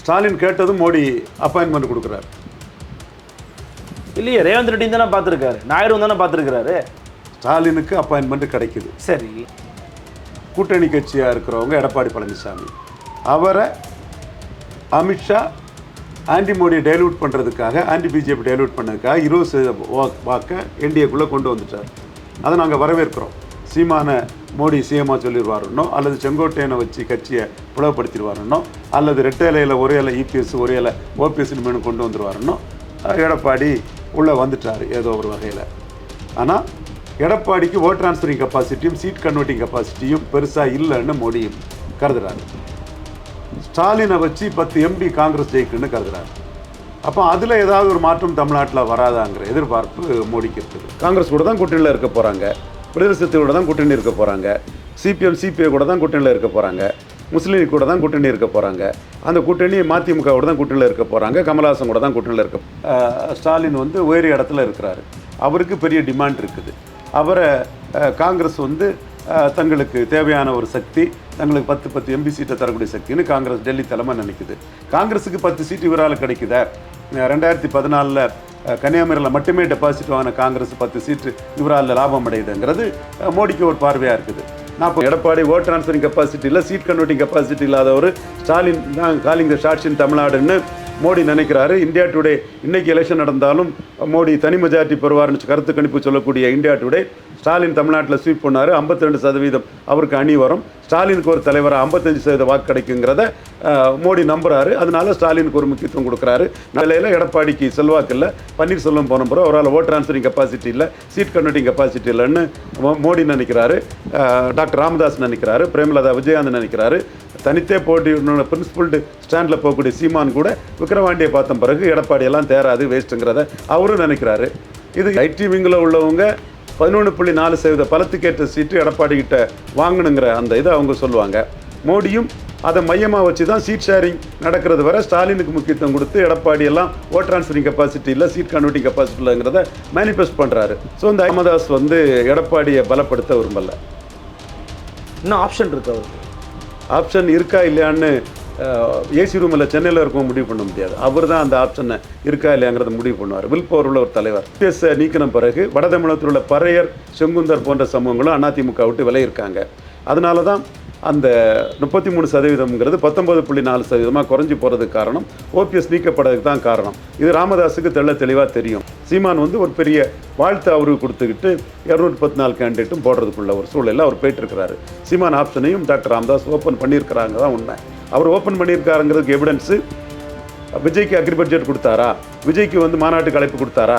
ஸ்டாலின் கேட்டதும் மோடி அப்பாயின்மெண்ட் கொடுக்குறாரு. இல்லையே ரேவந்த் ரெட்டி தானே பார்த்துருக்காரு. நாயுடு தானே பார்த்துருக்காரு ஸ்டாலினுக்கு அப்பாயின்மெண்ட் கிடைக்குது. சரி. கூட்டணி கட்சியாக இருக்கிறவங்க எடப்பாடி பழனிசாமி. அவரை அமித்ஷா ஆன்டி மோடியை டைலூட் பண்ணுறதுக்காக ஆன்டி பிஜேபி டைலூட் பண்ணதுக்காக இருபது சதவீத வாக்கை என்டிஏக்குள்ளே கொண்டு வந்துட்டார். அதை நாங்கள் வரவேற்கிறோம். சீமான மோடி சிஎம்மா சொல்லிடுவாருன்னோ அல்லது செங்கோட்டையனை வச்சு கட்சியை புலப்படுத்திடுவாருன்னோ அல்லது ரெட்டை இலையில் ஒரே இலை இபிஎஸ் ஒரே இலை ஓபிஎஸ் மேனு கொண்டு வந்துடுவாருன்னோ எடப்பாடி உள்ளே வந்துட்டார் ஏதோ ஒரு வகையில். ஆனால் எடப்பாடிக்கு ஓட் ட்ரான்ஸ்ஃபரிங் கெப்பாசிட்டியும் சீட் கன்வெர்ட்டிங் கெப்பாசிட்டியும் பெருசாக இல்லைன்னு மோடியும் கருதுறாரு. ஸ்டாலினை வச்சு பத்து எம்பி காங்கிரஸ் ஜெயிக்குன்னு கருதுறாரு. அப்போ அதில் ஏதாவது ஒரு மாற்றம் தமிழ்நாட்டில் வராதாங்கிற எதிர்பார்ப்பு மோடிக்கு இருக்குது. காங்கிரஸ் கூட தான் கூட்டணியில் இருக்க போகிறாங்க விடுதலை சிறுத்தைகளோட தான் கூட்டணி இருக்க போகிறாங்க சிபிஎம் சிபிஐ கூட தான் கூட்டணியில் இருக்க போகிறாங்க முஸ்லீம் கூட தான் கூட்டணி இருக்க போகிறாங்க அந்த கூட்டணி மதிமுகவோட தான் கூட்டணியில் இருக்க போகிறாங்க கமல்ஹாசன் கூட தான் கூட்டணியில் இருக்க ஸ்டாலின் வந்து உயர் இடத்துல இருக்கிறாரு. அவருக்கு பெரிய டிமாண்ட் இருக்குது. அவரை காங்கிரஸ் வந்து தங்களுக்கு தேவையான ஒரு சக்தி தங்களுக்கு பத்து பத்து எம்பி சீட்டை தரக்கூடிய சக்தின்னு காங்கிரஸ் டெல்லி தலைமை நினைக்குது. காங்கிரஸுக்கு பத்து சீட்டு இவரால் கிடைக்குதா? ரெண்டாயிரத்தி பதினாலில் கன்னியாகுமரியில் மட்டுமே டெபாசிட் வாங்கின காங்கிரஸ் பத்து சீட்டு இவரால் லாபம் அடையுதுங்கிறது மோடிக்கு ஒரு பார்வையாக இருக்குது. நான் எடப்பாடி ஓட் டிரான்ஸ்ஃபரிங் கெப்பாசிட்டி இல்லை சீட் கன்வெர்ட்டிங் கெப்பாசிட்டி இல்லாதவர் ஸ்டாலின் தான் காலிங் த ஷார்ட்ஸ் இன் தமிழ்நாடுன்னு மோடி நினைக்கிறாரு. இந்தியா டுடே இன்றைக்கி எலெக்ஷன் நடந்தாலும் மோடி தனி மெஜாரிட்டி பெறுவார்னு கருத்து கணிப்பு சொல்லக்கூடிய இந்தியா டுடே ஸ்டாலின் தமிழ்நாட்டில் ஸ்வீப் பண்ணார். 52% சதவீதம் அவருக்கு அணி வரும். ஸ்டாலினுக்கு ஒரு தலைவராக 55% சதவீத வாக்கு கிடைக்குங்கிறத மோடி நம்புறாரு. அதனால ஸ்டாலினுக்கு ஒரு முக்கியத்துவம் கொடுக்குறாரு. நிலையில் எடப்பாடிக்கு செல்வாக்கு இல்லை. பன்னீர்செல்வம் போன பிறகு அவரால் ஓட் ட்ரான்ஸ்ஃபரிங் கெப்பாசிட்டி இல்லை. சீட் கன்வெர்ட்டிங் கெப்பாசிட்டி இல்லைன்னு மோடி நினைக்கிறாரு. டாக்டர் ராமதாஸ் நினைக்கிறாரு. பிரேமலதா விஜயகாந்த் நினைக்கிறாரு. தனித்தே போட்டி பிரின்சிபல்டு ஸ்டாண்டில் போகக்கூடிய சீமான் கூட விக்ரவாண்டியை பார்த்த பிறகு எடப்பாடி எல்லாம் தேராது வேஸ்ட்டுங்கிறத அவரும் நினைக்கிறாரு. இது ஐடி விங்கில் உள்ளவங்க பதினொன்று புள்ளி நாலு சதவீத பலத்துக்கேற்ற சீட்டு எடப்பாடி கிட்ட வாங்கணுங்கிற அந்த இதை அவங்க சொல்லுவாங்க. மோடியும் அதை மையமாக வச்சு தான் சீட் ஷேரிங் நடக்கிறது வரை ஸ்டாலினுக்கு முக்கியத்துவம் கொடுத்து எடப்பாடி எல்லாம் ஓட் ட்ரான்ஸ்ஃபரிங் கெப்பாசிட்டி இல்லை சீட் கன்வெர்ட்டிங் கெப்பாசிட்டி இல்லைங்கிறத மேனிஃபெஸ்ட் பண்ணுறாரு ஸோ இந்த அகமதாஸ் வந்து எடப்பாடியை பலப்படுத்த விரும்பல. இன்னும் ஆப்ஷன் இருக்கு அவருக்கு? ஆப்ஷன் இருக்கா இல்லையான்னு ஏசி ரூமில் சென்னையில் இருக்கும் முடிவு பண்ண முடியாது. அவர் தான் அந்த ஆப்ஷனை இருக்கா இல்லையாங்கிறத முடிவு பண்ணுவார். வில் பவர் உள்ள ஒரு தலைவர். பிஎஸ் நீக்கின பிறகு வட தமிழகத்தில் உள்ள பறையர் செங்குந்தர் போன்ற சமூகங்களும் அதிமுக விட்டு விலையிருக்காங்க அதனால தான் அந்த முப்பத்தி மூணு சதவீதம்ங்கிறது பத்தொன்பது புள்ளி நாலு சதவீதமாக குறைஞ்சி போகிறதுக்கு காரணம். ஓபிஎஸ் நீக்கப்படுறதுக்கு தான் காரணம். இது ராமதாஸுக்கு தெள்ள தெளிவாக தெரியும். சீமான் வந்து ஒரு பெரிய வாழ்த்து அவருக்கு கொடுத்துக்கிட்டு இரநூத்தி பத்து நாலு கேண்டிடேட்டும் போடுறதுக்குள்ள ஒரு சூழலில் அவர் போயிட்டு இருக்கிறாரு. சீமான் ஆப்ஷனையும் டாக்டர் ராமதாஸ் ஓப்பன் பண்ணியிருக்கிறாங்க தான் உண்மை. அவர் ஓப்பன் பண்ணியிருக்காருங்கிறதுக்கு எவிடன்ஸு விஜய்க்கு அக்ரி பட்ஜெட் கொடுத்தாரா? விஜய்க்கு வந்து மாநாட்டுக்கு அழைப்பு கொடுத்தாரா?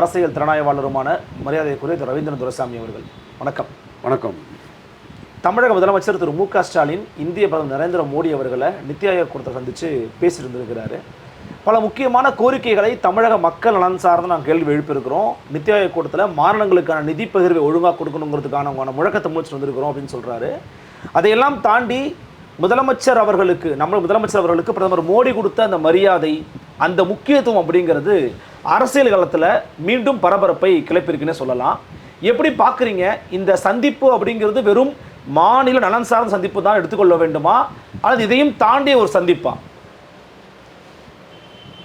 அரசியல் திறனாய்வாளருமான மரியாதைக்குரிய திரு ரவீந்திரன் துரைசாமி அவர்கள். வணக்கம். வணக்கம். தமிழக முதலமைச்சர் திரு மு க ஸ்டாலின் இந்திய பிரதமர் நரேந்திர மோடி அவர்களை நித்தி ஆயோக் கூட்டத்தை சந்தித்து பேசியிருந்திருக்கிறாரு. பல முக்கியமான கோரிக்கைகளை தமிழக மக்கள் நலன் சார்ந்து நாங்கள் கேள்வி எழுப்பியிருக்கிறோம். நித்தி ஆயோக் கூட்டத்தில் மாநிலங்களுக்கான நிதி பகிர்வை ஒழுங்காக கொடுக்கணுங்கிறதுக்கான உங்களோட முழக்கத்தை முடிச்சு வந்திருக்கிறோம் அப்படின்னு சொல்கிறாரு அதையெல்லாம் தாண்டி முதலமைச்சர் அவர்களுக்கு நம்ம முதலமைச்சர் அவர்களுக்கு பிரதமர் மோடி கொடுத்த அந்த மரியாதை அந்த முக்கியத்துவம் அப்படிங்கிறது அரசியல் காலத்தில் மீண்டும் பரபரப்பை கிளப்பியிருக்குன்னு சொல்லலாம். எப்படி பார்க்குறீங்க? இந்த சந்திப்பு அப்படிங்கிறது வெறும் மாநில நலன் சார்ந்த சந்திப்பு தான் எடுத்துக்கொள்ள வேண்டுமா? அல்லது இதையும் தாண்டிய ஒரு சந்திப்பா?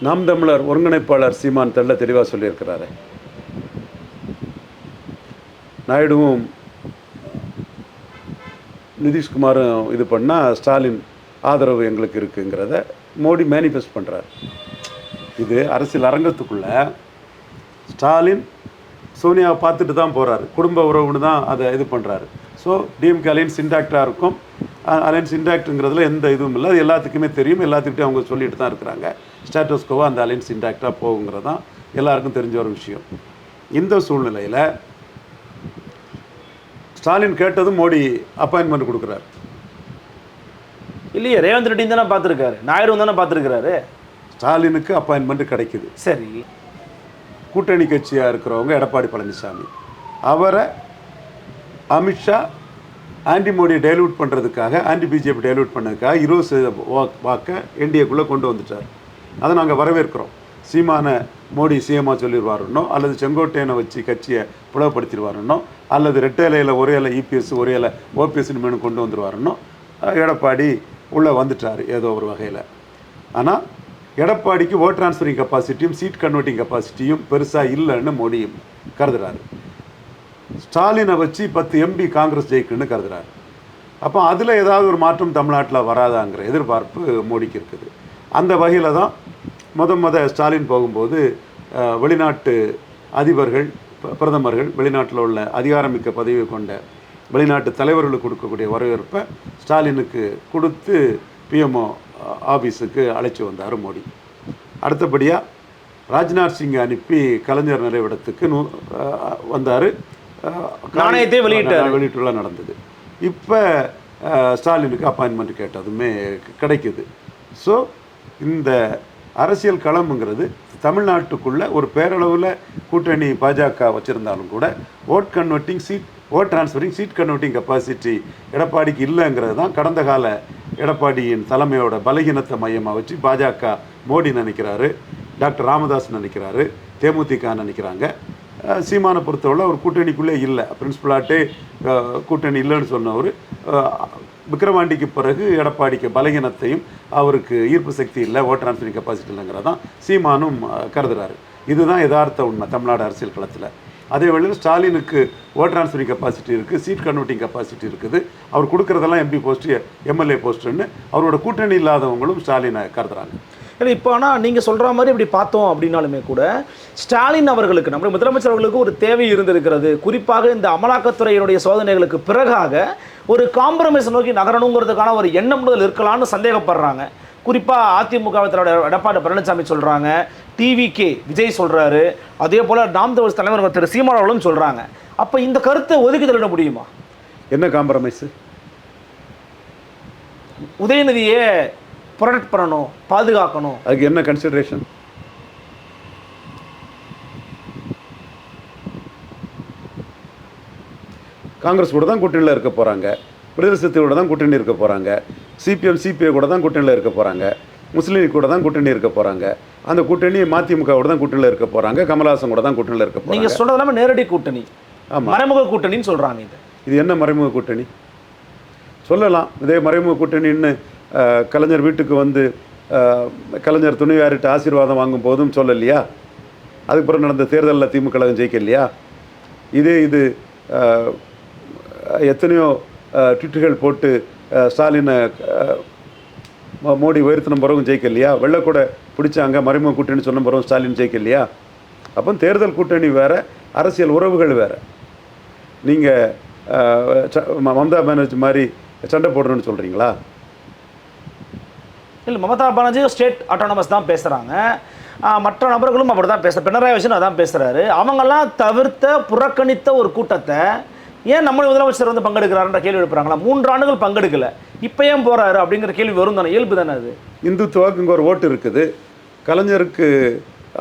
நாம் தமிழர் ஒருங்கிணைப்பாளர் சீமான் தெள்ள தெளிவாக சொல்லியிருக்கிறாரு. நாயுடுவும் நிதிஷ்குமாரும் இது பண்ணால் ஸ்டாலின் ஆதரவு எங்களுக்கு இருக்குங்கிறத மோடி மேனிஃபெஸ்ட் பண்ணுறார் இது அரசியல் அரங்கத்துக்குள்ள ஸ்டாலின் சோனியாவை பார்த்துட்டு தான் போகிறாரு குடும்ப உறவுன்னு தான் அதை இது பண்ணுறாரு ஸோ டிஎம்கே அலையன்ஸ் இன்டாக்டாக இருக்கும். அலையன்ஸ் இன்டாக்ட்டுங்கிறதுல எந்த இதுவும் இல்லை. அது எல்லாத்துக்குமே தெரியும். எல்லாத்துக்கிட்டையும் அவங்க சொல்லிட்டு தான் இருக்கிறாங்க. ஸ்டாட்டஸ்கோவாக அந்த அலையன்ஸ் இன்டாக்டாக போகுங்கிறது தான் எல்லாருக்கும் தெரிஞ்ச ஒரு விஷயம். இந்த சூழ்நிலையில் ஸ்டாலின் கேட்டதும் மோடி அப்பாயின்மெண்ட் கொடுக்குறாரு. இல்லையே ரேவந்த் ரெட்டி தானே பார்த்துருக்காரு. நாயுடு தானே பார்த்துருக்காரு ஸ்டாலினுக்கு அப்பாயின்மெண்ட் கிடைக்குது. சரி. கூட்டணி கட்சியாக இருக்கிறவங்க எடப்பாடி பழனிசாமி. அவரை அமித்ஷா ஆன்டி மோடியை டைலூட் பண்ணுறதுக்காக ஆன்டி பிஜேபி டைலூட் பண்ணதுக்காக இருபது சதவீத வாக் வாக்கை என்டிஏக்குள்ளே கொண்டு வந்துட்டார். அதை நாங்கள் வரவேற்கிறோம். சீமான மோடி சிஎம்மா சொல்லிடுவாருன்னோ அல்லது செங்கோட்டையனை வச்சு கட்சியை புலப்படுத்திடுவாருன்னோ அல்லது ரெட்டை இலையில் ஒரே இலை இபிஎஸ் ஒரே இலை ஓபிஎஸ்னு மேனு கொண்டு வந்துடுவாருன்னோ எடப்பாடி உள்ளே வந்துட்டார் ஏதோ ஒரு வகையில். ஆனால் எடப்பாடிக்கு ஓட் டிரான்ஸ்ஃபரிங் கெப்பாசிட்டியும் சீட் கன்வெர்ட்டிங் கெப்பாசிட்டியும் பெருசாக இல்லைன்னு மோடியும் கருதுறாரு. ஸ்டாலினை வச்சு பத்து எம்பி காங்கிரஸ் ஜெயிக்குன்னு கருதுறாரு. அப்போ அதில் ஏதாவது ஒரு மாற்றம் தமிழ்நாட்டில் வராதாங்கிற எதிர்பார்ப்பு மோடிக்கு இருக்குது. அந்த வகையில் தான் முத முத ஸ்டாலின் போகும்போது வெளிநாட்டு அதிபர்கள் ப- பிரதமர்கள் வெளிநாட்டில் உள்ள அதிகாரமிக்க பதவி கொண்ட வெளிநாட்டு தலைவர்களுக்கு கொடுக்கக்கூடிய வரவேற்பை ஸ்டாலினுக்கு கொடுத்து பிஎம்ஓ ஆஃபீஸுக்கு அழைச்சி வந்தார் மோடி. அடுத்தபடியாக ராஜ்நாத் சிங் அனுப்பி கலைஞர் நிறைவிடத்துக்கு நூ வந்தார். நாணயத்தை வெளியிட்டாரு. வெளியிட்டுள்ள நடந்தது. இப்போ ஸ்டாலினுக்கு அப்பாயின்மெண்ட் கேட்டதுமே கிடைக்குது. ஸோ இந்த அரசியல் களம்ங்கிறது தமிழ்நாட்டுக்குள்ள ஒரு பேரளவில் கூட்டணி பாஜக வச்சுருந்தாலும் கூட vote converting seat vote transferring seat converting capacity எடப்பாடிக்கு இல்லைங்கிறது தான் கடந்த கால எடப்பாடியின் தலைமையோட பலகீனத்தை மையமாக வச்சு பாஜக மோடி நினைக்கிறாரு டாக்டர் ராமதாஸ் நினைக்கிறாரு தேமுதிக நினைக்கிறாங்க. சீமானை பொறுத்தவரை அவர் கூட்டணிக்குள்ளே இல்லை. பிரின்சிபலாட்டே கூட்டணி இல்லைன்னு சொன்னவர். விக்ரவாண்டிக்கு பிறகு எடப்பாடிக்கு பலகீனத்தையும் அவருக்கு ஈர்ப்பு சக்தி இல்லை ஓட் ட்ரான்ஸ்ஃபரிங் கெப்பாசிட்டி இல்லைங்கிறதான் சீமானும் கருதுகிறாரு இதுதான் யதார்த்த உண்மை தமிழ்நாடு அரசியல் களத்தில். அதே வேளையில் ஸ்டாலினுக்கு ஓட் ட்ரான்ஸ்ஃபரிங் கெப்பாசிட்டி இருக்குது சீட் கன்வெர்ட்டிங் கெப்பாசிட்டி இருக்குது. அவர் கொடுக்குறதெல்லாம் எம்பி போஸ்ட்டு எம்எல்ஏ போஸ்ட்டுன்னு அவரோட கூட்டணி இல்லாதவங்களும் ஸ்டாலினை கருதுறாங்க. இல்லை இப்போ ஆனால் நீங்கள் சொல்கிற மாதிரி இப்படி பார்த்தோம் அப்படின்னாலுமே கூட ஸ்டாலின் அவர்களுக்கு நம்முடைய முதலமைச்சர் அவர்களுக்கு ஒரு தேவை இருந்திருக்கிறது. குறிப்பாக இந்த அமலாக்கத்துறையினுடைய சோதனைகளுக்கு பிறகாக ஒரு காம்ப்ரமைஸ் நோக்கி நகரணுங்கிறதுக்கான ஒரு எண்ணம் முதல் இருக்கலாம்னு சந்தேகப்படுறாங்க. குறிப்பாக அதிமுக தலைவர் எடப்பாடி பழனிசாமி சொல்கிறாங்க டிவிகே விஜய் சொல்கிறாரு அதே போல் நாம் தமிழ் தலைவர் திரு சீமான் அவர்களும் சொல்கிறாங்க அப்போ இந்த கருத்தை ஒதுக்கி தள்ளிட முடியுமா? என்ன காம்ப்ரமைஸு உதயநிதியை ப்ரொடெக்ட் பண்ணணும் பாதுகாக்கணும். அதுக்கு என்ன கன்சிடரேஷன் காங்கிரஸ் கூட தான் கூட்டணியில் இருக்க போகிறாங்க விடுதலை சிறுத்தைகளோட தான் கூட்டணி இருக்க போகிறாங்க சிபிஎம் சிபிஐ கூட தான் கூட்டணியில் இருக்க போகிறாங்க முஸ்லீம் லீக் கூட தான் கூட்டணி இருக்க போகிறாங்க அந்த கூட்டணி மதிமுகவோட தான் கூட்டணியில் இருக்க போகிறாங்க கமலஹாசன் கூட தான் கூட்டணியில் இருக்க நீங்கள் போகிறாங்க சொல்கிறது எல்லாமே நேரடி கூட்டணி. ஆமா. மறைமுக கூட்டணின்னு சொல்கிறாங்க இது. இது என்ன மறைமுக கூட்டணி? சொல்லலாம். இதே மறைமுக கூட்டணின்னு கலைஞர் வீட்டுக்கு வந்து கலைஞர் துணையாரிட்டு ஆசீர்வாதம் வாங்கும் போதும் சொல்லலையா? அதுக்கு பிறகு நடந்த தேர்தலில் திமுக கழகம் ஜெயிக்கலையா? இதே இது எத்தனையோ ட்விட்டுகள் போட்டு ஸ்டாலினை மோடி உயர்த்தின பிறகும் ஜெயிக்கலையா? வெள்ளக்கூட பிடிச்சாங்க மறைமுக கூட்டணி சொன்ன பிறகு ஸ்டாலின் ஜெயிக்கலையா? அப்போ தேர்தல் கூட்டணி வேறு அரசியல் உறவுகள் வேறு. நீங்கள் மம்தா பானர்ஜி மாதிரி சண்டை போடணும்னு சொல்கிறீங்களா இல்லை மமதா பானர்ஜி ஸ்டேட் ஆட்டோனமஸ் தான் பேசுகிறாங்க மற்ற நபர்களும் அப்படி தான் பேசுகிற பினராயி விஜயன் அதான் பேசுகிறாரு அவங்கெல்லாம் தவிர்த்த புறக்கணித்த ஒரு கூட்டத்தை ஏன் நம்முடைய முதலமைச்சர் வந்து பங்கெடுக்கிறாருன்ற கேள்வி எழுப்புறாங்களா? மூன்று ஆண்டுகள் பங்கெடுக்கல. இப்போ ஏன் போகிறாரு அப்படிங்கிற கேள்வி வரும் தானே? இயல்பு தானே அது? இந்துத்துவாக்கு இங்கே ஒரு ஓட்டு இருக்குது. கலைஞருக்கு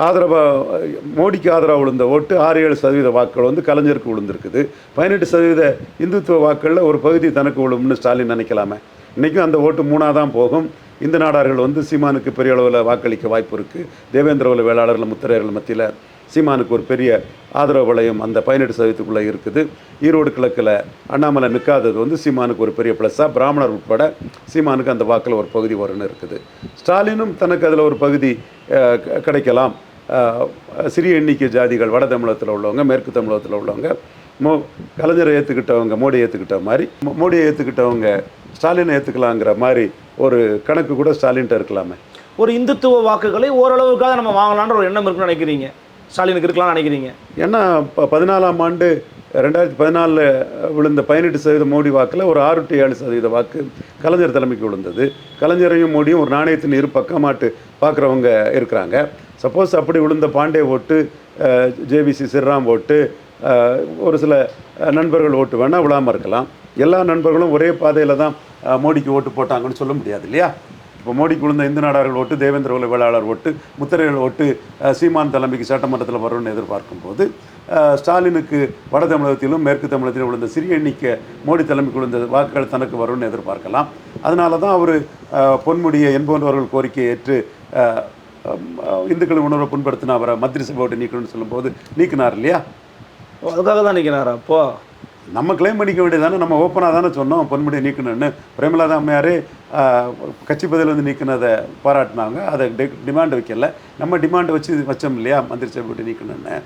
ஆதரவாக மோடிக்கு ஆதரவாக விழுந்த ஓட்டு ஆறு ஏழு சதவீத வாக்குகள் வந்து கலைஞருக்கு விழுந்திருக்குது. பதினெட்டு சதவீத இந்துத்துவ வாக்குகளில் ஒரு பகுதி தனக்கு விழும்னு ஸ்டாலின் நினைக்கலாமே. இன்றைக்கும் அந்த ஓட்டு மூணாக தான் போகும். இந்த நாடார்கள் வந்து சீமானுக்கு பெரிய அளவில் வாக்களிக்க வாய்ப்பு இருக்குது தேவேந்திரகுல வேளாளர்கள் முத்திரையர்கள் மத்தியில் சீமானுக்கு ஒரு பெரிய ஆதரவு வளையம் அந்த பதினெட்டு சதவீதத்துக்குள்ளே இருக்குது. ஈரோடு கிழக்கில் அண்ணாமலை நிற்காதது வந்து சீமானுக்கு ஒரு பெரிய ப்ளஸ்ஸாக பிராமணர் உட்பட சீமானுக்கு அந்த வாக்கில் ஒரு பகுதி வரும்னு இருக்குது. ஸ்டாலினும் தனக்கு அதில் ஒரு பகுதி க- கிடைக்கலாம். சிறிய எண்ணிக்கை ஜாதிகள் வட தமிழகத்தில் உள்ளவங்க மேற்கு தமிழகத்தில் உள்ளவங்க மோ கலைஞரை ஏற்றுக்கிட்டவங்க மோடியை ஏற்றுக்கிட்ட மாதிரி மோடியை ஏற்றுக்கிட்டவங்க ஸ்டாலினை ஏற்றுக்கலாங்கிற மாதிரி ஒரு கணக்கு கூட ஸ்டாலின்ட்ட இருக்கலாமே. ஒரு இந்துத்துவ வாக்குகளை ஓரளவுக்காக நம்ம வாங்கலான்ற ஒரு எண்ணம் இருக்குன்னு நினைக்கிறீங்க? ஸ்டாலினுக்கு இருக்கலாம்னு நினைக்கிறீங்க? ஏன்னா இப்போ பதினாலாம் ஆண்டு ரெண்டாயிரத்தி பதினாலில் விழுந்த பதினெட்டு சதவீத மோடி வாக்கில் ஒரு ஆறு டு ஏழு சதவீத வாக்கு கலைஞர் தலைமைக்கு விழுந்தது. கலைஞரையும் மோடியும் ஒரு நாணயத்தின் இரு பக்கமாட்டு பார்க்குறவங்க இருக்கிறாங்க. சப்போஸ் அப்படி விழுந்த பாண்டே ஓட்டு ஜேபிசி சிறாம் ஓட்டு ஒரு சில நண்பர்கள் ஓட்டு வேணால் விழாமல் இருக்கலாம். எல்லா நண்பர்களும் ஒரே பாதையில் தான் மோடிக்கு ஓட்டு போட்டாங்கன்னு சொல்ல முடியாது இல்லையா? இப்போ மோடிக்கு விழுந்த இந்து நாடார்கள் ஓட்டு தேவேந்திர வேளாளர் ஓட்டு முத்திரைகள் ஓட்டு சீமான் தலைமைக்கு சட்டமன்றத்தில் வரும்னு எதிர்பார்க்கும் போது அஹ், ஸ்டாலினுக்கு வட தமிழகத்திலும் மேற்கு தமிழகத்திலும் விழுந்த சிறிய எண்ணிக்கை மோடி தலைமைக்கு விழுந்த வாக்குகள் தனக்கு வரும்னு எதிர்பார்க்கலாம். அதனால தான் அவர் பொன்முடியை என்பவர்கள் கோரிக்கையை ஏற்று இந்துக்களின் உணர்வை புண்படுத்தின அவரை மந்திரி சபை விட்டு நீக்கணும்னு சொல்லும்போது நீக்கினார் இல்லையா? அதுக்காக தான் நிற்கிறாரா அப்போ நம்ம கிளைம் பண்ணிக்க வேண்டியதானே நம்ம ஓப்பனாக தானே சொன்னோம் பொன்முடியை நீக்கணும்னு. பிரேமலதா அம்மையாரே கட்சி பதில் வந்து நீக்கினதை பாராட்டினாங்க. அதை டிமாண்ட் வைக்கல. நம்ம டிமாண்ட் வச்சு வச்சோம் இல்லையா? மந்திரி சபை விட்டு நீக்கணும்னு.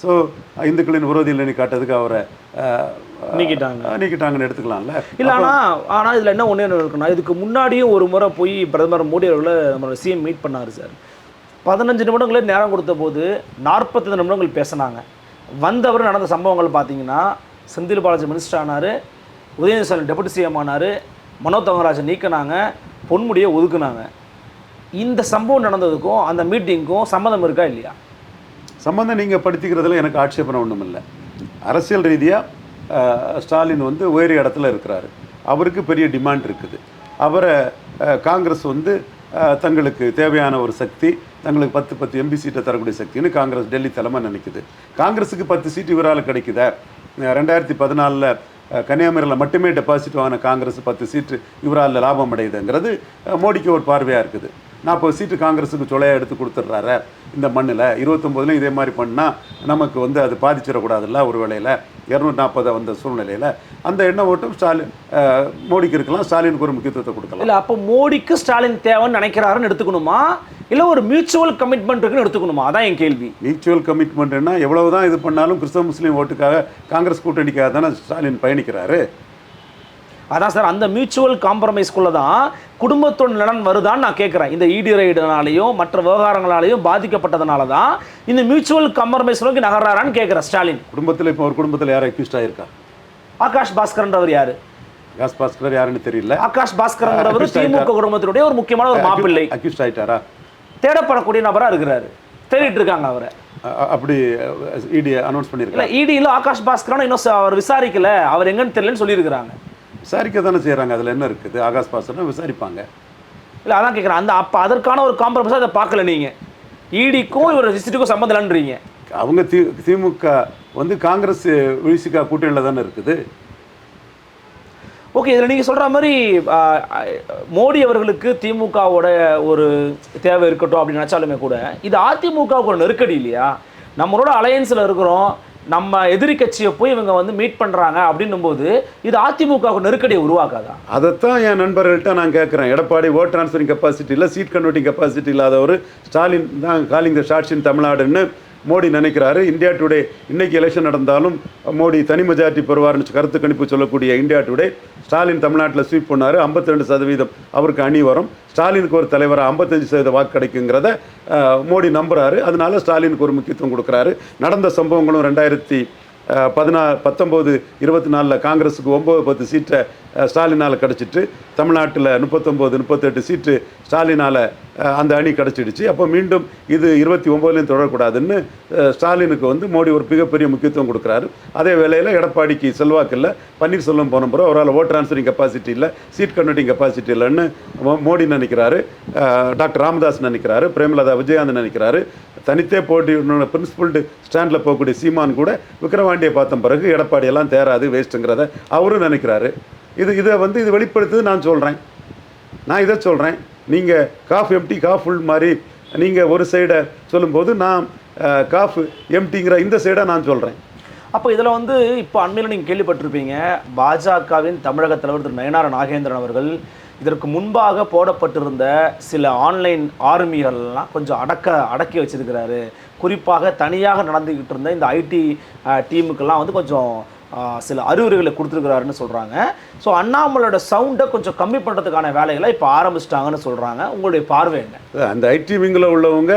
ஸோ இந்துக்களின் விரோதியில் நீ காட்டுறதுக்கு அவரை நீக்கிட்டாங்க. நீக்கிட்டாங்கன்னு எடுத்துக்கலாம்ல. இல்லை ஆனால் ஆனால் இதில் என்ன ஒன்றே இருக்குன்னா இதுக்கு முன்னாடியும் ஒரு முறை போய் பிரதமர் மோடி அவர்களை நம்மளோட சிஎம் மீட் பண்ணார் சார். பதினஞ்சு நிமிடங்களே நேரம் கொடுத்த போது நாற்பத்தஞ்சு நிமிடங்கள் பேசினாங்க. வந்தவர் நடந்த சம்பவங்கள் பார்த்தீங்கன்னா செந்தில் பாலாஜி மினிஸ்டர் ஆனார் உதயநிதி ஸ்டாலின் டெபுட்டி சிஎம் ஆனார் மனோ தங்கராஜை நீக்கினாங்க பொன்முடியை ஒதுக்குனாங்க. இந்த சம்பவம் நடந்ததுக்கும் அந்த மீட்டிங்க்கும் சம்மந்தம் இருக்கா இல்லையா? சம்மந்தம் நீங்கள் படுத்திக்கிறதுல எனக்கு ஆட்சேபனை ஒன்றும் இல்லை அரசியல் ரீதியாக ஸ்டாலின் வந்து உயரிய இடத்துல இருக்கிறாரு. அவருக்கு பெரிய டிமாண்ட் இருக்குது. அவரை காங்கிரஸ் வந்து தங்களுக்கு தேவையான ஒரு சக்தி தங்களுக்கு பத்து பத்து எம்பி சீட்டை தரக்கூடிய சக்தின்னு காங்கிரஸ் டெல்லி தலைமை நினைக்குது. காங்கிரஸுக்கு பத்து சீட்டு இவரால் கிடைக்குதா? ரெண்டாயிரத்தி பதினாலில் கன்னியாகுமரியில் மட்டுமே டெபாசிட் வாங்கின காங்கிரஸ் பத்து சீட்டு இவரால் லாபம் அடையுதுங்கிறது மோடிக்கு ஒரு பார்வையாக இருக்குது. நாற்பது சீட்டு காங்கிரஸுக்கு சொலையாக எடுத்து கொடுத்துட்றாரு. இந்த மண்ணில் இருபத்தொம்போதுலையும் இதே மாதிரி பண்ணால் நமக்கு வந்து அது பாதிச்சிடக்கூடாதுல்ல ஒரு வேளையில். இரநூத்தி நாற்பது வந்த சூழ்நிலையில் அந்த எண்ணம் ஓட்டும் ஸ்டாலின் மோடிக்கு இருக்கலாம். ஸ்டாலினுக்கு ஒரு முக்கியத்துவத்தை கொடுக்கலாம். இல்லை அப்போ மோடிக்கு ஸ்டாலின் தேவைன்னு நினைக்கிறாருன்னு எடுத்துக்கணுமா? இல்லை ஒரு மியூச்சுவல் கமிட்மெண்ட் இருக்குன்னு எடுத்துக்கணுமா? அதான் என் கேள்வி. மியூச்சுவல் கமிட்மெண்ட்னா எவ்வளவு தான் இது பண்ணாலும் கிறிஸ்தவ முஸ்லீம் ஓட்டுக்காக காங்கிரஸ் கூட்டணிக்காக தானே ஸ்டாலின் பயணிக்கிறாரு. அதான் சார் அந்த மியூச்சுவல் காம்ப்ரமைஸ்குள்ள தான் குடும்பத்தோட நலன் வருதான்னு நான் கேட்குறேன் இந்த இடி ரைடுனாலையும் மற்ற விவகாரங்களாலையும் பாதிக்கப்பட்டதுனால தான் இந்த மியூச்சுவல் காம்ப்ரமைஸ் நோக்கி நகர்றாரான்னு கேட்குறேன் ஸ்டாலின். குடும்பத்தில் இப்போ ஒரு குடும்பத்தில் யாரும் அக்யூஸ்ட் ஆயிருக்கா? ஆகாஷ் பாஸ்கர்ன்றவர் யாரு? காஸ் பாஸ்கர் யாருன்னு தெரியல. ஆகாஷ் பாஸ்கர்ன்றவர். திமுக குடும்பத்தினுடைய ஒரு முக்கியமான ஒரு மாப்பிள்ளை. அக்யூஸ்ட் ஆயிட்டாரா? தேடப்படக்கூடிய நபரா இருக்கிறாரு. தேடிட்டு இருக்காங்க அவரை. அப்படி இடி அனௌன்ஸ் இல்ல பண்ணியிருக்காங்க இடியில் ஆகாஷ் பாஸ்கரான இன்னும் அவர் விசாரிக்கல. அவர் எங்கன்னு தெரியலன்னு சொல்லியிருக்கிறாங்க. விசாரிக்க தானே செய்கிறாங்க அதில் என்ன இருக்குது? ஆகாஷ் பாஸ்கர்னா விசாரிப்பாங்க. இல்ல அதான் கேட்குறேன் அந்த அப்போ அதற்கான ஒரு காம்ப்ரமைஸாக அதை பார்க்கல நீங்க. இடிக்கும் இவர் விசிட்டுக்கும் சம்மந்தம் இல்லைன்றீங்க. அவங்க தி திமுக வந்து காங்கிரஸ் விசிகா கூட்டணியில் தானே இருக்குது. ஓகே இதில் நீங்கள் சொல்கிற மாதிரி மோடி அவர்களுக்கு திமுகவோட ஒரு தேவை இருக்கட்டும் அப்படின்னு நினச்சாலுமே கூட இது அதிமுகவுக்கு ஒரு நெருக்கடி இல்லையா? நம்மளோட அலையன்ஸில் இருக்கிறோம் நம்ம எதிரி கட்சியை போய் இவங்க வந்து மீட் பண்ணுறாங்க அப்படின்னும் போது இது அதிமுகவுக்கு நெருக்கடியை உருவாக்காதா? அதைத்தான் என் நண்பர்கள்ட்ட நான் கேட்குறேன். எடப்பாடி ஓட் டிரான்ஸ்ஃபரிங் கெப்பாசிட்டி இல்லை சீட் கன்வெர்ட்டிங் கெப்பாசிட்டி இல்லாதவர் ஸ்டாலின் தான் காலிங் த ஷார்ட்ஸ் இன் தமிழ்நாடுன்னு மோடி நினைக்கிறாரு. இந்தியா டுடே இன்னைக்கு எலெக்ஷன் நடந்தாலும் மோடி தனி மெஜாரிட்டி பெறுவார்னு கருத்து கணிப்பு சொல்லக்கூடிய இந்தியா டுடே ஸ்டாலின் தமிழ்நாட்டில் ஸ்வீப் பண்ணார். 52% சதவீதம் அவருக்கு அணி வரும். ஸ்டாலினுக்கு ஒரு தலைவராக ஐம்பத்தஞ்சு சதவீத வாக்கு கிடைக்குங்கிறத மோடி நம்புகிறாரு அதனால ஸ்டாலினுக்கு ஒரு முக்கியத்துவம் கொடுக்குறாரு. நடந்த சம்பவங்களும் ரெண்டாயிரத்தி பதினா பத்தொம்போது இருபத்தி நாலில் காங்கிரஸுக்கு ஒம்பது பத்து சீட்டை ஸ்டாலினால் கிடச்சிட்டு தமிழ்நாட்டில் முப்பத்தொம்போது முப்பத்தெட்டு சீட்டு ஸ்டாலினால் அந்த அணி கிடச்சிடுச்சு. அப்போ மீண்டும் இது இருபத்தி ஒம்போதுலேயும் தொடரக்கூடாதுன்னு ஸ்டாலினுக்கு வந்து மோடி ஒரு மிகப்பெரிய முக்கியத்துவம் கொடுக்குறாரு. அதே வேளையில் எடப்பாடிக்கு செல்வாக்கு இல்லை பன்னீர்செல்வம் போன பிறகு அவரால் ஓட் ட்ரான்ஸ்ஃபரிங் கெப்பாசிட்டி இல்லை சீட் கன்வெர்ட்டிங் கெப்பாசிட்டி இல்லைன்னு மோடி நினைக்கிறாரு. டாக்டர் ராமதாஸ் நினைக்கிறாரு பிரேமலதா விஜயகாந்த் நினைக்கிறாரு. தனித்தே போட்டி பிரின்சிபல்டு ஸ்டாண்டில் போகக்கூடிய சீமான் கூட விக்ரவாண்டியை பார்த்த பிறகு எடப்பாடி எல்லாம் தேராது வேஸ்ட்டுங்கிறத அவரும் நினைக்கிறாரு. இது இதை வந்து இது வெளிப்படுத்துது நான் சொல்கிறேன் நான் இதை சொல்கிறேன் நீங்கள் காஃப் எம்டி காஃப் ஃபுல் மாதிரி நீங்கள் ஒரு சைடை சொல்லும்போது நான் காஃப் எம்டிங்கிற இந்த சைடை நான் சொல்கிறேன் அப்போ இதில் வந்து இப்போ அண்மையில் நீங்கள் கேள்விப்பட்டிருப்பீங்க. பாஜகவின் தமிழக தலைவர் திரு நயனார நாகேந்திரன் அவர்கள் இதற்கு முன்பாக போடப்பட்டிருந்த சில ஆன்லைன் ஆர்மிகள்லாம் கொஞ்சம் அடக்க அடக்கி வச்சிருக்கிறாரு. குறிப்பாக தனியாக நடந்துக்கிட்டு இருந்த இந்த ஐடி டீமுக்கெல்லாம் வந்து கொஞ்சம் சில அறிவுரைகளை கொடுத்துருக்கிறாருன்னு சொல்கிறாங்க ஸோ அண்ணாமலையோட சவுண்டை கொஞ்சம் கம்மி பண்ணுறதுக்கான வேலைகளை இப்போ ஆரம்பிச்சிட்டாங்கன்னு சொல்கிறாங்க உங்களுடைய பார்வை என்ன? அந்த ஐடி விங்கில் உள்ளவங்க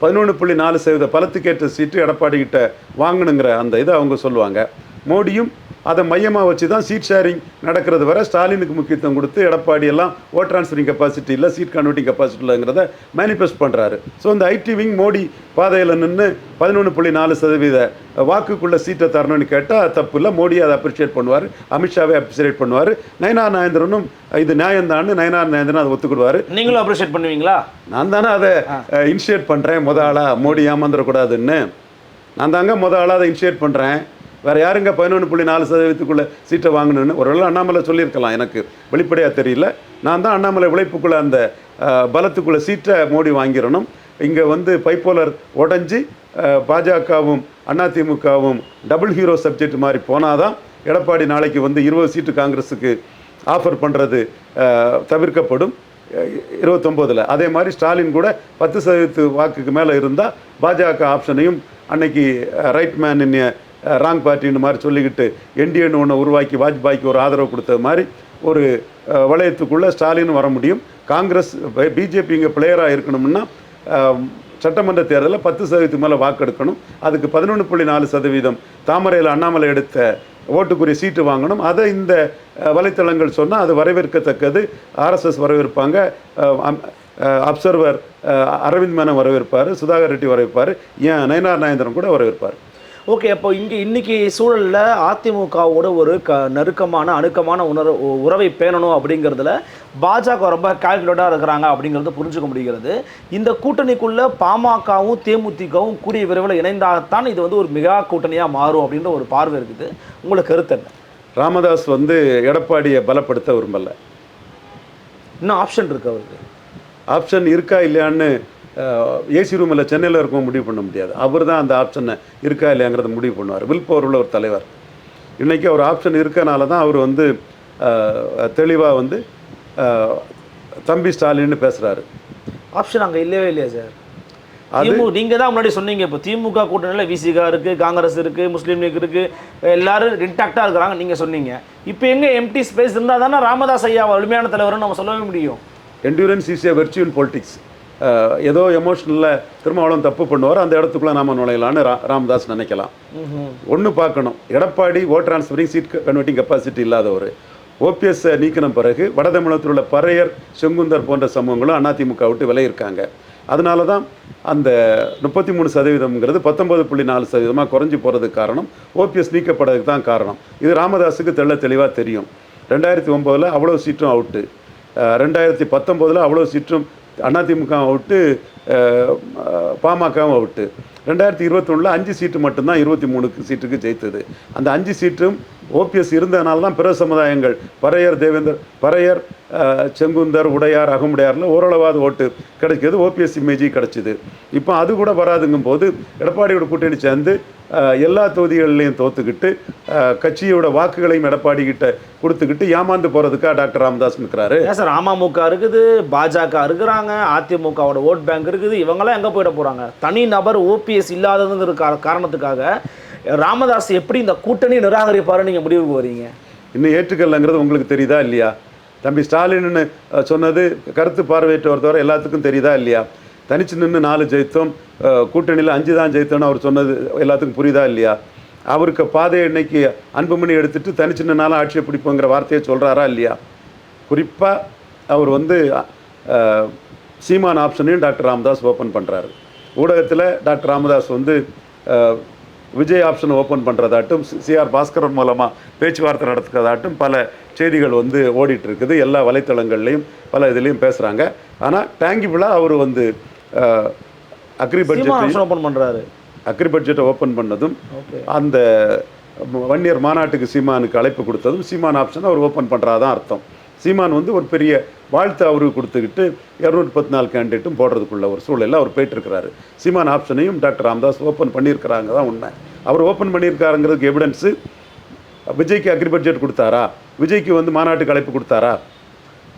பதினொன்று புள்ளி நாலு சதவீத பலத்துக்கேற்ற சீட்டு எடப்பாடி கிட்ட வாங்கணுங்கிற அந்த இதை அவங்க சொல்லுவாங்க. மோடியும் அதை மையமாக வச்சு தான் சீட் ஷேரிங் நடக்கிறது வரை ஸ்டாலினுக்கு முக்கியத்துவம் கொடுத்து எடப்பாடி எல்லாம் ஓட் ட்ரான்ஸ்ஃபரிங் கெப்பாசிட்டி இல்லை சீட் கன்வெர்ட்டிங் கெப்பாசிட்டி இல்லைங்கிறத மேனிஃபெஸ்ட் பண்ணுறாரு ஸோ இந்த ஐடி விங் மோடி பாதையில் நின்று பதினொன்று புள்ளி நாலு சதவீத வாக்குக்குள்ள சீட்டை தரணும்னு கேட்டால் தப்பு இல்லை. மோடி அதை அப்ரிஷியேட் பண்ணுவார். அமித்ஷாவே அப்ரிஷியேட் பண்ணுவார். நயனார் நாயந்திரனும் இது நியாயம்தான்னு நயனார் நாயந்திரன் அதை ஒத்துக்கிடுவார் நீங்களும் அப்ரிஷியேட் பண்ணுவீங்களா? நான் தானே அதை இனிஷியேட் பண்ணுறேன் முத ஆளா மோடி ஏமாந்துடக்கூடாதுன்னு. நான் தாங்க முத ஆளாக அதை இனிஷியேட் பண்ணுறேன் வேறு யாருங்க பதினொன்று புள்ளி நாலு சதவீதத்துக்குள்ளே சீட்டை வாங்கணும்னு? ஒருவேளை அண்ணாமலை சொல்லியிருக்கலாம். எனக்கு வெளிப்படையாக தெரியல. நான் தான் அண்ணாமலை உழைப்புக்குள்ளே அந்த பலத்துக்குள்ளே சீட்டை மோடி வாங்கிடணும். இங்கே வந்து பைப்போலர் உடஞ்சி பாஜகவும் அதிமுகவும் டபுள் ஹீரோ சப்ஜெக்ட் மாதிரி போனாதான் எடப்பாடி நாளைக்கு வந்து இருபது சீட்டு காங்கிரஸுக்கு ஆஃபர் பண்ணுறது தவிர்க்கப்படும். இருபத்தொம்போதில். அதே மாதிரி ஸ்டாலின் கூட பத்து சதவீதத்து வாக்குக்கு மேலே இருந்தால் பாஜக ஆப்ஷனையும் அன்னைக்கு ரைட் மேன் ராங் பார்ட்டின்னு மாதிரி சொல்லிக்கிட்டு என்டிஏன்னு ஒன்று உருவாக்கி வாஜ்பாய்க்கு ஒரு ஆதரவு கொடுத்தது மாதிரி ஒரு வளையத்துக்குள்ளே ஸ்டாலின் வர முடியும். காங்கிரஸ் பிஜேபி இங்கே பிளேயராக இருக்கணும்னா சட்டமன்ற தேர்தலில் பத்து சதவீதத்துக்கு மேலே வாக்கெடுக்கணும் அதுக்கு பதினொன்று புள்ளி நாலு சதவீதம் தாமரையில் அண்ணாமலை எடுத்த ஓட்டுக்குரிய சீட்டு வாங்கணும். அதை இந்த வலைத்தளங்கள் சொன்னால் அது வரவேற்கத்தக்கது. ஆர்எஸ்எஸ் வரவேற்பாங்க. அப்சர்வர் அரவிந்த் மேனன் வரவேற்பார் சுதாகர் ரெட்டி வரவேற்பார். ஏன் நயனார் நாயந்திரன் கூட வரவேற்பார். ஓகே அப்போ இங்கே இன்னைக்கு சூழலில் அதிமுகவோட ஒரு க நெருக்கமான அணுக்கமான உணர்வு உறவை பேணணும் அப்படிங்கிறதுல பாஜக ரொம்ப கால்குலேட்டாக இருக்கிறாங்க அப்படிங்கிறது புரிஞ்சுக்க முடிகிறது. இந்த கூட்டணிக்குள்ள பாமகவும் தேமுதிகவும் கூடிய விரைவில் இணைந்தால்தான் இது வந்து ஒரு மெகா கூட்டணியாக மாறும் அப்படின்ற ஒரு பார்வை இருக்குது. உங்களுக்கு கருத்து என்ன? ராமதாஸ் வந்து எடப்பாடியை பலப்படுத்த விரும்பல. இன்னும் ஆப்ஷன் இருக்கு அவருக்கு? ஆப்ஷன் இருக்கா இல்லையான்னு ஏசி ரூமில் சென்னையில் இருக்கவும் முடிவு பண்ண முடியாது. அவர் தான் அந்த ஆப்ஷனை இருக்கா இல்லையாங்கிறத முடிவு பண்ணுவார். வில் பவர் உள்ள ஒரு தலைவர். இன்றைக்கி அவர் ஆப்ஷன் இருக்கனால தான் அவர் வந்து தெளிவாக வந்து தம்பி ஸ்டாலின்னு பேசுகிறாரு ஆப்ஷன் அங்கே இல்லவே இல்லையா சார் திமுக நீங்கள் தான் முன்னாடி சொன்னீங்க இப்போ. திமுக கூட்டணியில் விசிகா இருக்குது காங்கிரஸ் இருக்குது முஸ்லீம் லீக் இருக்குது எல்லாரும் இன்டாக்டாக இருக்கிறாங்க நீங்கள் சொன்னீங்க. இப்போ எங்கே எம்டி ஸ்பேஸ் இருந்தால் தானே ராமதாஸ் ஐயா வலிமையான தலைவர்னு நம்ம சொல்லவே முடியும். Endurance is a virtual politics ஏதோ எமோஷனலில் திருமாவளவன் தப்பு பண்ணுவார் அந்த இடத்துக்குள்ளே நாம நுழையலான்னு ரா ராமதாஸ் நினைக்கலாம். ஒன்று பார்க்கணும். Edappadi vote transferring seat converting capacity இல்லாதவர். ஓபிஎஸ் நீக்கின பிறகு வட தமிழகத்தில் உள்ள பறையர் செங்குந்தர் போன்ற சமூகங்களும் அதிமுக விட்டு விலகியிருக்காங்க. அதனால தான் அந்த முப்பத்தி மூணு சதவீதம்ங்கிறது பத்தொன்பது புள்ளி நாலு சதவீதமாக குறைஞ்சி போகிறதுக்கு காரணம். ஓபிஎஸ் நீக்கப்படுறதுக்கு தான் காரணம். இது ராமதாஸுக்கு தெள்ள தெளிவாக தெரியும். ரெண்டாயிரத்தி ஒம்போதில் அவ்வளோ சீட்டும் அவுட்டு ரெண்டாயிரத்தி பத்தொம்போதில் அவ்வளோ சீட்டும் அதிமுக அவுட்டு பாமகவும் அவுட்டு ரெண்டாயிரத்தி இருபத்தொன்னில் அஞ்சு சீட்டு மட்டும்தான் இருபத்தி மூணுக்கு சீட்டுக்கு ஜெயித்தது. அந்த அஞ்சு சீட்டும் ஓபிஎஸ் இருந்ததுனால தான் பிற சமுதாயங்கள் பறையர் தேவேந்தர் பறையர் செங்குந்தர் உடையார் அகமுடையாரில் ஓரளவாவது ஓட்டு கிடைக்கிறது ஓபிஎஸ் இமேஜி கிடச்சிது. இப்போ அது கூட வராதுங்கும் போது எடப்பாடியோட கூட்டணி சேர்ந்து எல்லா தொகுதிகள்லையும் தோத்துக்கிட்டு கட்சியோட வாக்குகளையும் எடப்பாடி கிட்ட கொடுத்துக்கிட்டு ஏமாந்து போகிறதுக்காக டாக்டர் ராமதாஸ் நிற்கிறாரு சார் அமமுக இருக்குது பாஜக இருக்கிறாங்க அதிமுகவோட ஓட் பேங்க் இருக்குது இவங்கெல்லாம் எங்கே போயிட போகிறாங்க தனி நபர் ஓபிஎஸ் இல்லாததுங்கிற காரணத்துக்காக ராமதாஸ் எப்படி இந்த கூட்டணி நிராகரிப்பாருன்னு நீங்கள் முடிவுக்கு வரீங்க இன்னும் ஏற்றுக்கலங்கிறது உங்களுக்கு தெரியுதா இல்லையா? தம்பி ஸ்டாலின்னு சொன்னது கருத்து பார்வையற்றவர் தவிர எல்லாத்துக்கும் தெரியுதா இல்லையா? தனிச்சு நின்று நாலு ஜெயித்தோம் கூட்டணியில் அஞ்சு தான் ஜெயித்தோம்னு அவர் சொன்னது எல்லாத்துக்கும் புரியுதா இல்லையா? அவருக்கு பாதையை இன்னைக்கு அன்புமணி எடுத்துட்டு தனிச்சு நின்னாலும் ஆட்சியை பிடிப்போங்கிற வார்த்தையை சொல்கிறாரா இல்லையா? குறிப்பாக அவர் வந்து சீமான் ஆப்ஷனையும் டாக்டர் ராமதாஸ் ஓப்பன் பண்ணுறாரு ஊடகத்தில் டாக்டர் ராமதாஸ் வந்து விஜய் ஆப்ஷன் ஓப்பன் பண்ணுறதாட்டும் சிஆர் பாஸ்கரன் மூலமாக பேச்சுவார்த்தை நடத்துறதாட்டும் பல செய்திகள் வந்து ஓடிட்டு இருக்குது எல்லா வலைத்தளங்கள்லையும் பல இதுலேயும் பேசுகிறாங்க ஆனால் டேங்கிபிளாக அவர் வந்து அக்ரி பட்ஜெட் ஓப்பன் பண்ணுறாரு அக்ரி பட்ஜெட்டை ஓப்பன் பண்ணதும் அந்த வன்னியர் மாநாட்டுக்கு சீமானுக்கு அழைப்பு கொடுத்ததும் சீமான் ஆப்ஷன் அவர் ஓப்பன் பண்ணுறாதான் அர்த்தம். சீமான் வந்து ஒரு பெரிய வாழ்த்து அவருக்கு கொடுத்துக்கிட்டு இரநூத்தி பத்து நாலு கேண்டிடேட்டும் போடுறதுக்குள்ள ஒரு சூழலில் அவர் போயிட்டு இருக்கிறாரு சீமான் ஆப்ஷனையும் டாக்டர் ராமதாஸ் ஓப்பன் பண்ணியிருக்கிறாங்க தான் உண்மை. அவர் ஓப்பன் பண்ணியிருக்காருங்கிறதுக்கு எவிடன்ஸு விஜய்க்கு அக்ரி பட்ஜெட் கொடுத்தாரா? விஜய்க்கு வந்து மாநாட்டுக்கு அழைப்பு கொடுத்தாரா?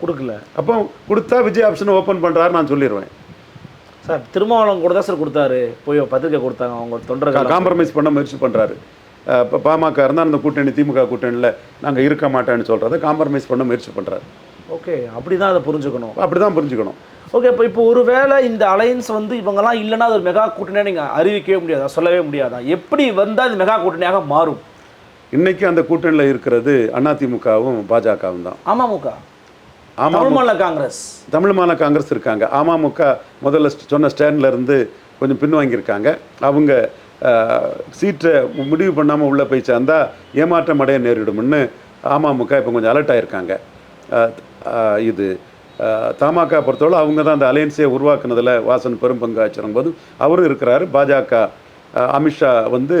கொடுக்கல. அப்போ கொடுத்தா விஜய் ஆப்ஷனை ஓப்பன் பண்ணுறாரு நான் சொல்லிடுவேன் சார் திருமாவளவன் கூட தான் சார் கொடுத்தாரு. போய் பத்திரிக்கை கொடுத்தாங்க அவங்க தொண்டர்கள் காம்ப்ரமைஸ் பண்ண முயற்சி பண்ணுறாரு இப்போ பாமக இருந்தால் அந்த கூட்டணி திமுக கூட்டணியில் நாங்கள் இருக்க மாட்டேன்னு சொல்கிறத காம்ப்ரமைஸ் பண்ண முயற்சி பண்ணுறாரு ஓகே அப்படி தான் அதை புரிஞ்சுக்கணும். அப்படி தான் புரிஞ்சுக்கணும். ஓகே இப்போ இப்போ ஒருவேளை இந்த அலையன்ஸ் வந்து இவங்கெல்லாம் இல்லைன்னா அது ஒரு மெகா கூட்டணியாக நீங்கள் அறிவிக்கவே முடியாதா சொல்லவே முடியாதா? எப்படி வந்தால் இது மெகா கூட்டணியாக மாறும்? இன்னைக்கு அந்த கூட்டணியில் இருக்கிறது அதிமுகவும் பாஜகவும் தான். அமமுக. தமிழ் மாநில காங்கிரஸ். தமிழ் மாநில காங்கிரஸ் இருக்காங்க. அமமுக முதல்ல சொன்ன ஸ்டாண்ட்ல இருந்து கொஞ்சம் பின்வாங்கியிருக்காங்க. அவங்க சீட்டை முடிவு பண்ணாமல் உள்ளே போய் சேர்ந்தா ஏமாற்றம் அடைய நேரிடும்னு அமமுக இப்போ கொஞ்சம் அலர்ட் ஆயிருக்காங்க. அஹ், இது தமாக பொறுத்தவரை அவங்க தான் அந்த அலையன்ஸை உருவாக்குனதில் வாசன் பெரும் பங்கு ஆச்சிரும் போது அவரும் இருக்கிறாரு. பாஜக அமித்ஷா வந்து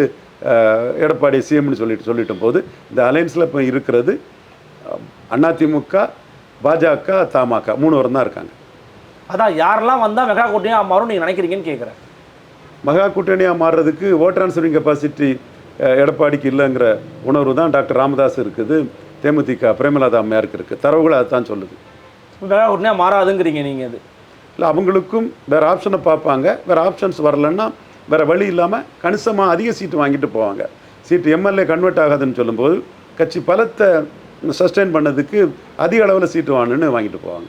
எடப்பாடி சிஎம்னு சொல்லிட்டு சொல்லிட்ட போது இந்த அலையன்ஸில் இப்போ இருக்கிறது அதிமுக பாஜக தமாக மூணு வரம் தான் இருக்காங்க. அதான் யாரெல்லாம் வந்தா மெகா கூட்டணியா மாறும் நீங்க நினைக்கிறீங்கன்னு கேட்குறேன் மகா கூட்டணியாக மாறுறதுக்கு ஓட் ட்ரான்ஸ்ஃபரிங் கெப்பாசிட்டி எடப்பாடிக்கு இல்லைங்கிற உணர்வு தான் டாக்டர் ராமதாஸ் இருக்குது. தேமுதிக பிரேமலதா அம்மையாருக்கு இருக்குது தரவுகள் அதுதான் சொல்லுது. கூட்டணியா மாறாதுங்கிறீங்க நீங்க அது. இல்லை அவங்களுக்கும் வேறு ஆப்ஷனை பார்ப்பாங்க. வேறு ஆப்ஷன்ஸ் வரலன்னா வேறு வழி இல்லாமல் கணிசமாக அதிக சீட்டு வாங்கிட்டு போவாங்க. சீட்டு எம்எல்ஏ கன்வெர்ட் ஆகாதுன்னு சொல்லும்போது கட்சி பலத்தை சஸ்டெயின் பண்ணதுக்கு அதிக அளவில் சீட்டு வாங்கணுன்னு வாங்கிட்டு போவாங்க.